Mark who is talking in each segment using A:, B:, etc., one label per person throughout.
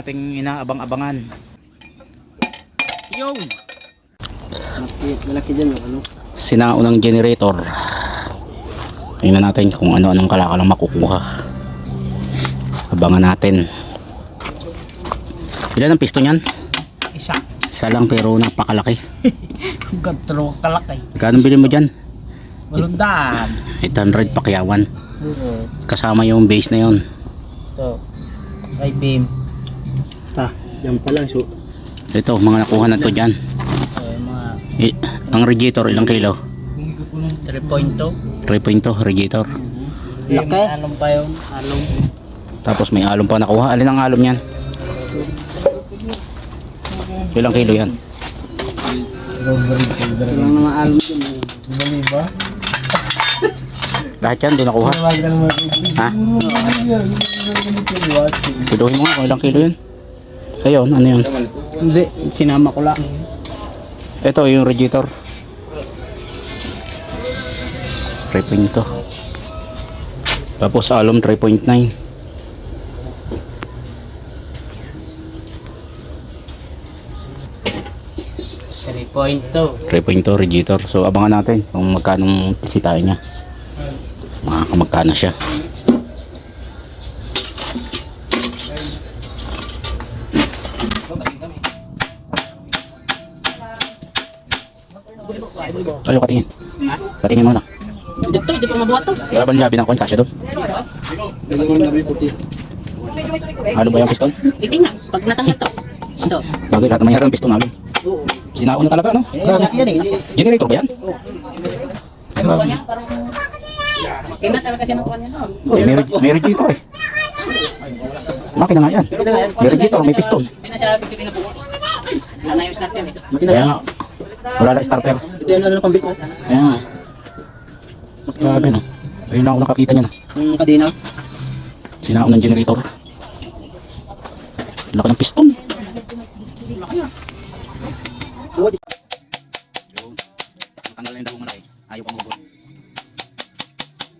A: ating inaabang-abangan. Yo!
B: Malaki, malaki dyan yung ano.
A: Sinaunang generator. Tingnan natin kung ano-anong kalakalang makukuha. Abangan natin. Ilan ang piston yan?
C: Isa.
A: Isa lang pero napakalaki.
C: Gantro kalaki.
A: Magkano bilhin mo dyan?
C: Malundaan.
A: 800 pakyawan.
C: Oo.
A: Kasama yung base na yon.
C: Ito. Ay beam.
B: Ta, yan pa lang. So,
A: Ito, mga nakuha na to dyan.
C: So, yung mga
A: I- ang radiator, ilang kilo?
C: 3.2.
A: 3.2 radiator.
B: Laki.
C: May alom pa yun. Alom.
A: Tapos may alum pa nakuha. Alin ang alum yan? Ilang kilo yan?
B: yung mga alum dyan. eh.
C: Bali ba?
A: Lahat yan, doon nakuha. Ha? Kiluhin mo nga kung ilang kilo yun. Ayun, ano yun?
C: Hindi. Sinama ko lang.
A: Ito yung radiator. 3.2. Tapos alum 3.9.
C: 3.2.
A: 3.2 radiator. So abangan natin kung magkano sitahin niya. Mga magkano siya. Ayo katingin. Katingin mo na.
C: Dito, di pa mabuhat to.
A: Wala ba nilabi ng coin kasya doon? Halo ba yung piston?
C: Titingnan. Pag natangit to. Ito.
A: Bagay lahat naman yata ng piston halo.
C: Oo.
A: Sinaon na talaga no?
C: Yan eh.
A: Generator ba yan?
C: Ay, mga niya, parang... Kina talaga siya ng kuha niya.
A: Uy, may, may radiator eh. Makina nga yan. May radiator, may piston.
C: Pinasabi ko pinabuo. Wala na yung start yan eh.
A: Kaya nga, wala na starter.
B: Ito yung ano ng pambit ko.
A: Kaya nga. Grabe no. Ayun lang ako nakakita niya na.
B: Yung kadena.
A: Sinaon ng generator. Laki ng piston.
B: Tuwad.
A: Yun. Matanggal na yung dalawang malaki. Ayaw pang hubot.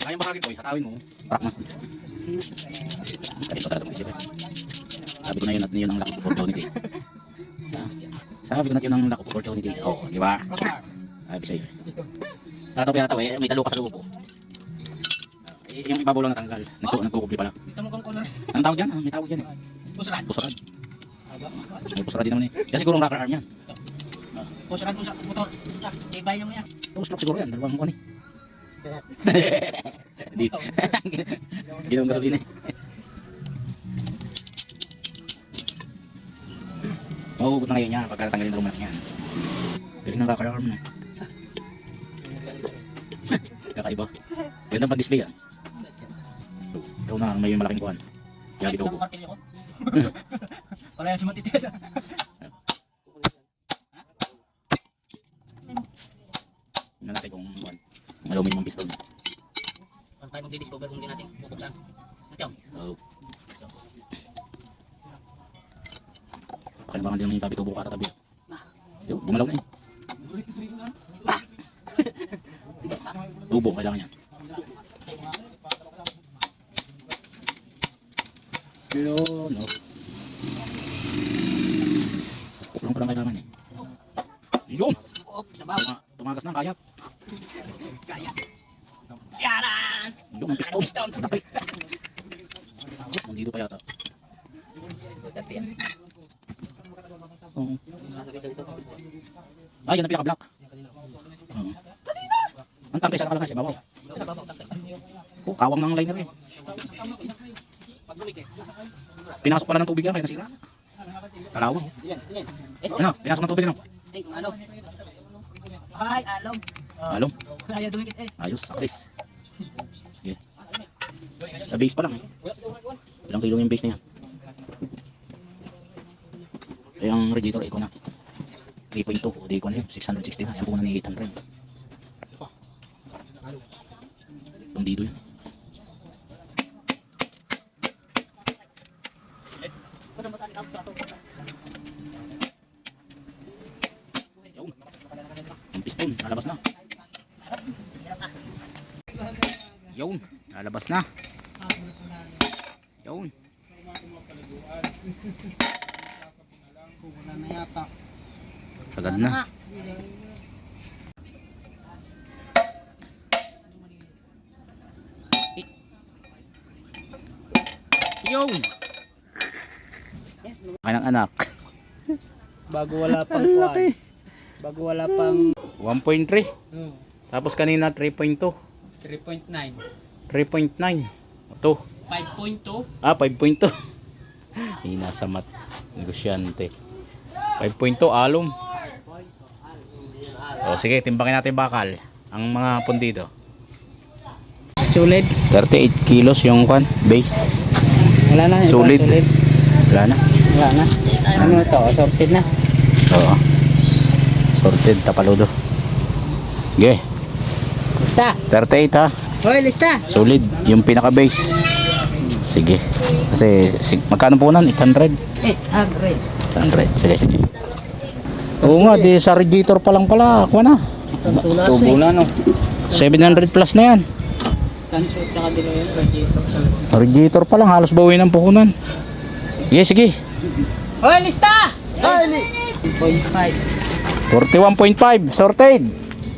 A: Kaya yung bahagin ko, hatawin mo. Parak na. Kahit pa talaga mag-isip eh. Sabi ko na yun at yun ang lack of opportunity. Ah, Sabi ko na yun ang lack of opportunity. Oo, di ba? Sabi sa'yo. Tataw kaya tataw eh, may dalo ka sa lubo. Eh, yung ibabaw lang natanggal. Nagku nagkukubli pala.
C: Ito mo kang color.
A: Ang tawag yan, ah, may tawag yan eh.
C: Pusaran.
A: Pusarad. May pusarad din naman eh. Kaya siguro ang rocker arm yan.
C: Pusaran ko sa motor. Ibay mo yan.
A: Tapos lock siguro yan, dalawang kuwan eh. Di. Ginawang gasolina eh. Mahugot na ngayon niya pagka natanggalin dalawang malaki yan. Galing ng rocker arm na. Kakaiba. Ganda pang display yan. Ikaw na ang may malaking kuwan. Kaya ito.
C: Wala yung sumatitis.
A: Tingnan natin kung kuwan. Ang aluminum ang piston.
C: Kung tayo magdi-discover kung hindi natin bubuksan. Ito.
A: Oh. Pakinabangan din naman yung tabi tubo ka tatabi. Yo, gumalaw na eh.
C: Basta.
A: Tubo, kailangan yan. Yun, no. Pa lang kailangan eh. Yun!
C: Sabaw.
A: Tuma- Tumagas na, kaya.
C: Kaya. Yaran!
A: Yun, ang piston.
C: Piston.
A: Nandito pa yata. Oo. Ah, yan ang pinaka-black. Oo. Ang tangke siya nakalangay siya, babaw. Oh, kawang ng liner eh. Pinasok pala ng tubig yan, kaya nasira. Kalawang. Ano, pinasok ng tubig ano?
C: Ano? Ay, alom.
A: Alom.
C: Ayaw dumikit eh.
A: Ayos, success. Okay. Sa base pa lang eh. Ilang kilo yung base na yan? Ang radiator, ikaw na. 3.2, o di ko na yun, 660 na. Yan po na ni 800. Tundido yan. Yun. Yung piston, nalabas na. Yun, lalabas na. Yun.
C: Wala na yata.
A: Sagad na. Yung! Kaya ng anak.
C: Bago wala pang kuwan. Bago wala pang
A: 1.3.
C: oh,
A: Tapos kanina 3.2.
C: 3.9.
A: 3.9. Ito.
C: 5.2.
A: Ah, 5.2. Hina sa mat. Negosyante. 5.2 alum. O sige, timbangin natin bakal. Ang mga pundido.
C: Sulit.
A: 38 kilos yung kwan, base.
C: Wala na.
A: Sulit.
C: Sulit.
A: Wala na.
C: Wala na. Ano to? Assorted na.
A: Oo. Sorted, tapaludo. Okay,
C: Lista.
A: 38 ha.
C: Hoy, lista.
A: Solid. Yung pinaka-base. Sige. Kasi, sig- magkano po nun? 800?
C: Eh, agree.
A: 800. Sige, sige. Oo nga, di sa radiator pa lang pala. Kuha na. Tubo na, no? 700 plus na yan.
C: Tanso, tsaka dilo yun. Radiator talaga.
A: Radiator pa lang, halos bawi ng puhunan. Sige, sige.
C: Hoy, lista! Hoy, 1.5.
A: 41.5, sorted.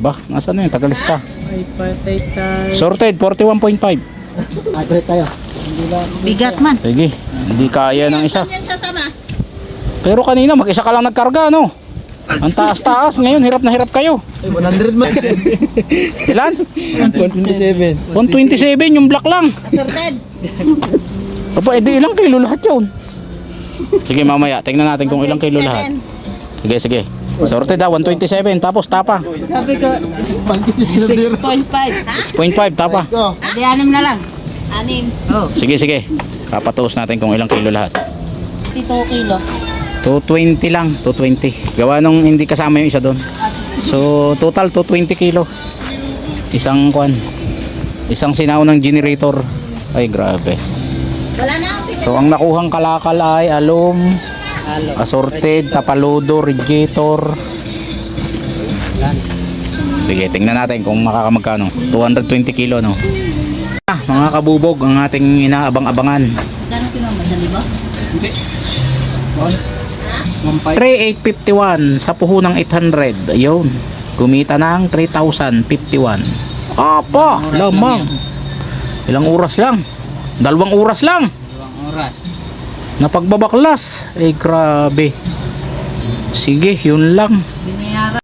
A: Bah, nasa na yun, tagalista.
C: Ay, patay tayo.
A: Sorted, 41.5.
C: Agree tayo. Hindi lang.
D: Bigat man.
A: Sige, hindi kaya ng isa.
D: Yan sasama.
A: Pero kanina, mag-isa ka lang nagkarga, no? Ang taas-taas, ngayon, hirap na hirap kayo.
C: 100 man.
A: Ilan?
C: 127.
A: 127, yung black lang.
D: Assorted.
A: Aba, edi ilang kilo lahat yun. Sige, mamaya, tingnan natin kung ilang kilo lahat. Sige, sige. Sorted ah, 127, tapos tapa.
D: Sabi ko, 6.5. Ha?
A: 6.5, tapa.
D: Di anim na lang. Anim.
C: Oh.
A: Sige, sige. Kapatuos natin kung ilang kilo lahat.
D: 2 kilo.
A: 220 lang, 220. Gawa nung hindi kasama yung isa doon. So, total 220 kilo. Isang kwan. Isang sinaw ng generator. Ay, grabe. So, ang nakuhang kalakal ay alum, assorted, tapaludo, radiator. Sige, tingnan natin kung makakamagkano. 220 kilo, no? Ah, mga kabubog, ang ating inaabang-abangan.
D: Gano'ng kinama? Sa libo?
C: 1.5.
A: 3,851 sa puhunang 800. Ayun. Kumita ng 3,051. Apa, lamang. Ilang oras lang? Dalawang oras lang.
C: Dalawang oras.
A: Napagbabaklas. Eh, grabe. Sige, yun lang.